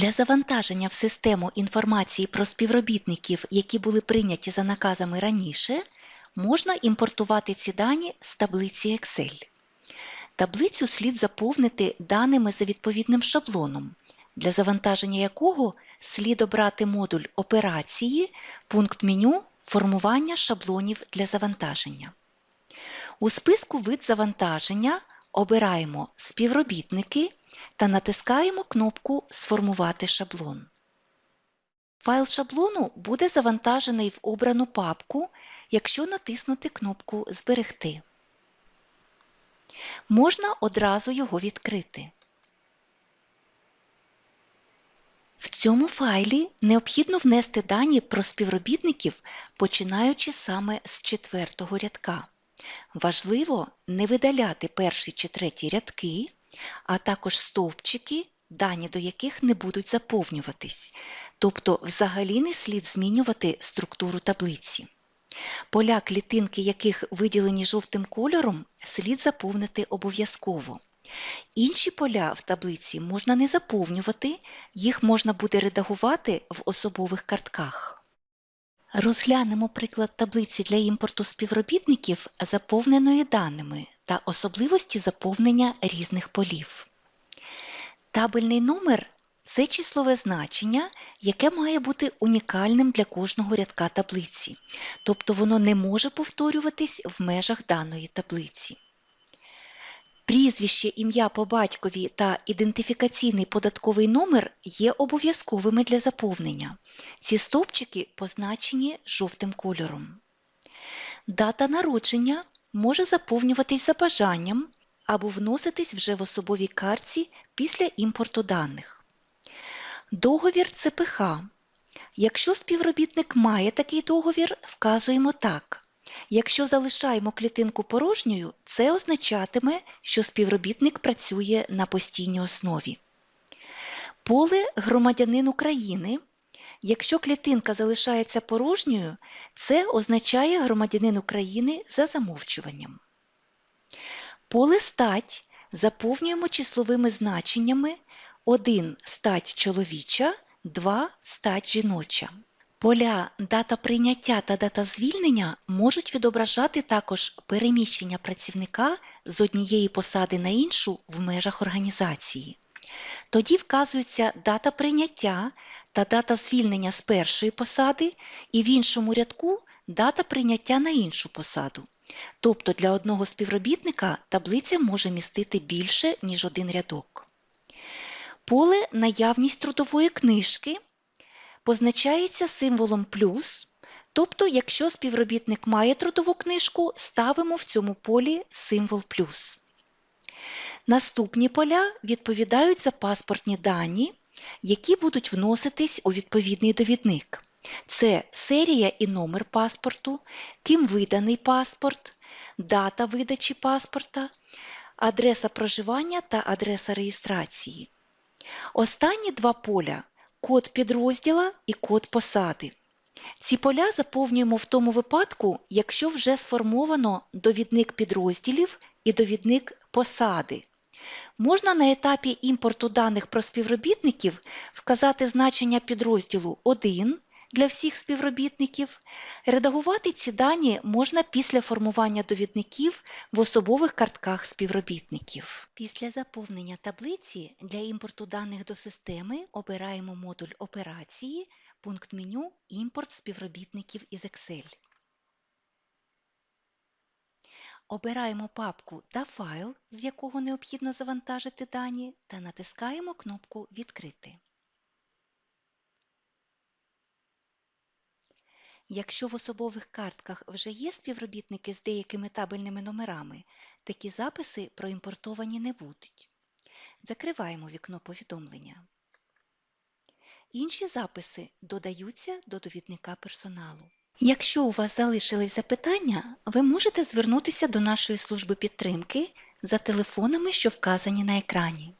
Для завантаження в систему інформації про співробітників, які були прийняті за наказами раніше, можна імпортувати ці дані з таблиці Excel. Таблицю слід заповнити даними за відповідним шаблоном, для завантаження якого слід обрати модуль Операції, пункт меню Формування шаблонів для завантаження. У списку Вид завантаження обираємо Співробітники та натискаємо кнопку Сформувати шаблон. Файл шаблону буде завантажений в обрану папку, якщо натиснути кнопку Зберегти. Можна одразу його відкрити. В цьому файлі необхідно внести дані про співробітників, починаючи саме з четвертого рядка. Важливо не видаляти перші чи треті рядки, а також стовпчики, дані до яких не будуть заповнюватись, тобто взагалі не слід змінювати структуру таблиці. Поля клітинки яких виділені жовтим кольором, слід заповнити обов'язково. Інші поля в таблиці можна не заповнювати, їх можна буде редагувати в особових картках. Розглянемо приклад таблиці для імпорту співробітників, заповненої даними та особливості заповнення різних полів. Табельний номер це числове значення, яке має бути унікальним для кожного рядка таблиці, тобто воно не може повторюватись в межах даної таблиці. Прізвище, ім'я по батькові та ідентифікаційний податковий номер є обов'язковими для заповнення. Ці стовпчики позначені жовтим кольором. Дата народження може заповнюватись за бажанням або вноситись вже в особовій картці після імпорту даних. Договір ЦПХ. Якщо співробітник має такий договір, вказуємо так. Якщо залишаємо клітинку порожньою, це означатиме, що співробітник працює на постійній основі. Поле громадянин України. Якщо клітинка залишається порожньою, це означає громадянин України за замовчуванням. Поле стать заповнюємо числовими значеннями 1 стать чоловіча, 2 стать жіноча. Поля дата прийняття та дата звільнення можуть відображати також переміщення працівника з однієї посади на іншу в межах організації. Тоді вказується дата прийняття та дата звільнення з першої посади і в іншому рядку дата прийняття на іншу посаду. Тобто для одного співробітника таблиця може містити більше, ніж один рядок. Поле наявність трудової книжки позначається символом плюс, тобто, якщо співробітник має трудову книжку, ставимо в цьому полі символ плюс. Наступні поля відповідають за паспортні дані, які будуть вноситись у відповідний довідник. Це серія і номер паспорту, ким виданий паспорт, дата видачі паспорта, адреса проживання та адреса реєстрації. Останні два поля код підрозділа і код посади. Ці поля заповнюємо в тому випадку, якщо вже сформовано довідник підрозділів і довідник посади. Можна на етапі імпорту даних про співробітників вказати значення підрозділу 1 для всіх співробітників. Редагувати ці дані можна після формування довідників в особових картках співробітників. Після заповнення таблиці для імпорту даних до системи обираємо модуль операції, пункт меню Імпорт співробітників із Excel. Обираємо папку та файл, з якого необхідно завантажити дані, та натискаємо кнопку Відкрити. Якщо в особових картках вже є співробітники з деякими табельними номерами, такі записи проімпортовані не будуть. Закриваємо вікно повідомлення. Інші записи додаються до довідника персоналу. Якщо у вас залишились запитання, ви можете звернутися до нашої служби підтримки за телефонами, що вказані на екрані.